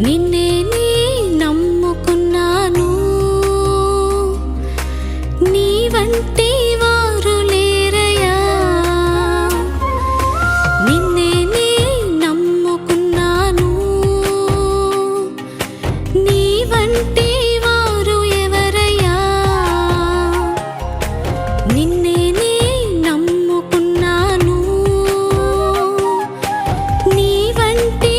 నిన్నే నీ నమ్ముకున్నాను. నీ వంటి వారు లేరయా నిన్నే నీ నమ్ముకున్నాను. నీ వంటి వారు ఎవరయ్యా? నిన్నే నమ్ముకున్నాను. నీ వంటి